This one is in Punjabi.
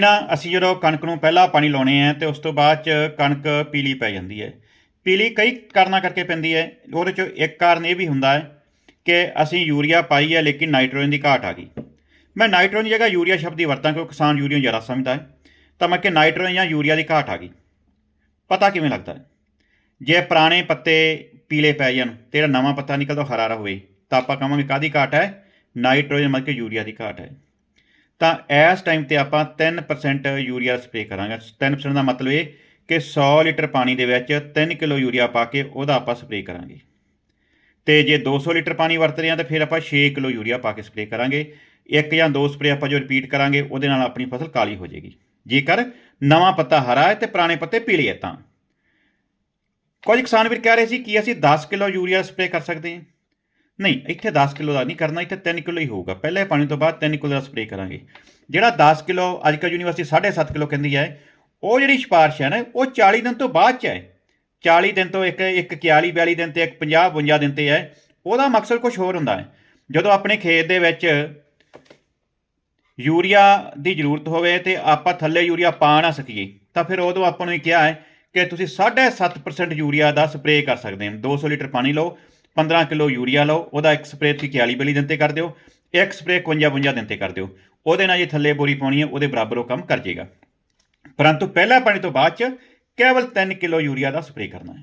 ਨਾ ਅਸੀਂ ਜਦੋਂ ਕਣਕ ਨੂੰ ਪਹਿਲਾਂ ਪਾਣੀ ਲਾਉਣੇ ਆ ਤੇ ਉਸ ਤੋਂ ਬਾਅਦ ਚ ਕਣਕ ਪੀਲੀ ਪੈ ਜਾਂਦੀ ਹੈ। ਪੀਲੀ ਕਈ ਕਾਰਨਾਂ ਕਰਕੇ ਪੈਂਦੀ ਹੈ। ਉਹਦੇ 'ਚੋਂ ਇੱਕ ਕਾਰਨ ਇਹ ਵੀ ਹੁੰਦਾ ਹੈ ਕਿ ਅਸੀਂ ਯੂਰੀਆ ਪਾਈ ਹੈ, ਲੇਕਿਨ ਨਾਈਟ੍ਰੋਜਨ ਦੀ ਘਾਟ ਆ ਗਈ। ਮੈਂ ਨਾਈਟ੍ਰੋਜਨ ਦੀ ਜਗ੍ਹਾ ਯੂਰੀਆ ਸ਼ਬਦ ਦੀ ਵਰਤਾਂ ਕਿਉਂਕਿ ਕਿਸਾਨ ਯੂਰੀਆ ਨੂੰ ਜ਼ਿਆਦਾ ਸਮਝਦਾ ਹੈ। ਤਾਂ ਮੈਂ ਕਿ ਨਾਈਟ੍ਰੋਜਨ ਜਾਂ ਯੂਰੀਆ ਦੀ ਘਾਟ ਆ ਗਈ। ਪਤਾ ਕਿਵੇਂ ਲੱਗਦਾ ਹੈ? ਜੇ ਪੁਰਾਣੇ ਪੱਤੇ ਪੀਲੇ ਪੈ ਜਾਣ ਤੇ ਜਿਹੜਾ ਨਵਾਂ ਪੱਤਾ ਨਿਕਲਦਾ ਹਰਾਰਾ ਹੋਵੇ, ਤਾਂ ਆਪਾਂ ਕਹਾਂਗੇ ਕਾਦੀ ਘਾਟ ਹੈ? ਨਾਈਟ੍ਰੋਜਨ ਮਤਲਬ ਕਿ ਯੂਰੀਆ ਦੀ ਘਾਟ ਹੈ। ਤਾਂ ਇਸ ਟਾਈਮ ਤੇ ਆਪਾਂ 3% ਯੂਰੀਆ ਸਪਰੇਅ ਕਰਾਂਗੇ। 3% ਦਾ ਮਤਲਬ ਇਹ ਕਿ 100 ਲੀਟਰ ਪਾਣੀ ਦੇ ਵਿੱਚ 3 ਕਿਲੋ ਯੂਰੀਆ ਪਾ ਕੇ ਉਹਦਾ ਆਪਾਂ ਸਪਰੇਅ ਕਰਾਂਗੇ। ਤੇ ਜੇ 200 ਲੀਟਰ ਪਾਣੀ ਵਰਤ ਰਹੇ ਹਾਂ ਤਾਂ ਫਿਰ ਆਪਾਂ 6 ਕਿਲੋ ਯੂਰੀਆ ਪਾ ਕੇ ਸਪਰੇਅ ਕਰਾਂਗੇ। ਇੱਕ ਜਾਂ ਦੋ ਸਪਰੇਅ ਆਪਾਂ ਜੋ ਰਿਪੀਟ ਕਰਾਂਗੇ, ਉਹਦੇ ਨਾਲ ਆਪਣੀ ਫਸਲ ਕਾਲੀ ਹੋ ਜਾਏਗੀ। ਜੇਕਰ ਨਵਾਂ ਪੱਤਾ ਹਰਾ ਹੈ ਤੇ ਪੁਰਾਣੇ ਪੱਤੇ ਪੀਲੇ ਹੈ ਤਾਂ। ਕੁਝ ਕਿਸਾਨ ਵੀਰ ਕਹਿ ਰਹੇ ਸੀ ਕਿ ਅਸੀਂ 10 ਕਿਲੋ ਯੂਰੀਆ ਸਪਰੇਅ ਕਰ ਸਕਦੇ ਹਾਂ। ਨਹੀਂ, ਇੱਥੇ 10 ਕਿਲੋ ਦਾ ਨਹੀਂ ਕਰਨਾ, ਇੱਥੇ 3 ਕਿਲੋ ਹੀ ਹੋਊਗਾ। ਪਹਿਲੇ ਪਾਣੀ ਤੋਂ ਬਾਅਦ 3 ਕਿਲੋ ਦਾ ਸਪਰੇਅ ਕਰਾਂਗੇ। ਜਿਹੜਾ 10 ਕਿਲੋ, ਅੱਜ ਕੱਲ੍ਹ ਯੂਨੀਵਰਸਿਟੀ 7.5 ਕਿਲੋ ਕਹਿੰਦੀ ਹੈ, ਉਹ ਜਿਹੜੀ ਸਿਫਾਰਿਸ਼ ਹੈ ਨਾ, ਉਹ 40 ਦਿਨ ਤੋਂ ਬਾਅਦ ਚ ਹੈ। 40 ਦਿਨ ਤੋਂ ਇੱਕ ਇੱਕ 41 42 ਦਿਨ ਤੇ ਇੱਕ 50 52 ਦਿਨ ਤੇ ਹੈ। ਉਹਦਾ ਮਕਸਦ ਕੁਝ ਹੋਰ ਹੁੰਦਾ ਹੈ। ਜਦੋਂ ਆਪਣੇ ਖੇਤ ਦੇ ਵਿੱਚ ਯੂਰੀਆ ਦੀ ਜ਼ਰੂਰਤ ਹੋਵੇ ਤੇ ਆਪਾਂ ਥੱਲੇ ਯੂਰੀਆ ਪਾ ਨਾ ਸਕੀਏ, ਤਾਂ ਫਿਰ ਉਦੋਂ ਆਪਾਂ ਨੂੰ ਇਹ ਕਿਹਾ ਹੈ ਕਿ ਤੁਸੀਂ 7.5% ਯੂਰੀਆ ਦਾ ਸਪਰੇਅ ਕਰ ਸਕਦੇ ਹੋ। 200 ਲੀਟਰ ਪਾਣੀ ਲਓ 15 ਕਿਲੋ ਯੂਰੀਆ ਲਓ, ਉਹਦਾ ਇੱਕ ਸਪਰੇਅ ਤੁਸੀਂ 41 ਬਲੀ ਦਿਨ ਤੇ ਕਰ ਦਿਓ, ਇੱਕ ਸਪਰੇਅ 51 52 ਦਿਨ ਤੇ ਕਰ ਦਿਓ। ਉਹਦੇ ਨਾਲ ਜੇ ਥੱਲੇ ਬੋਰੀ ਪਾਉਣੀ ਹੈ, ਉਹਦੇ ਬਰਾਬਰ ਉਹ ਕੰਮ ਕਰ ਜਾਏਗਾ ਪਰੰਤੂ ਪਹਿਲਾ ਪਾਣੀ ਤੋਂ ਬਾਅਦ ਚ ਕੇਵਲ 3 ਕਿਲੋ ਯੂਰੀਆ ਦਾ ਸਪਰੇਅ ਕਰਨਾ ਹੈ।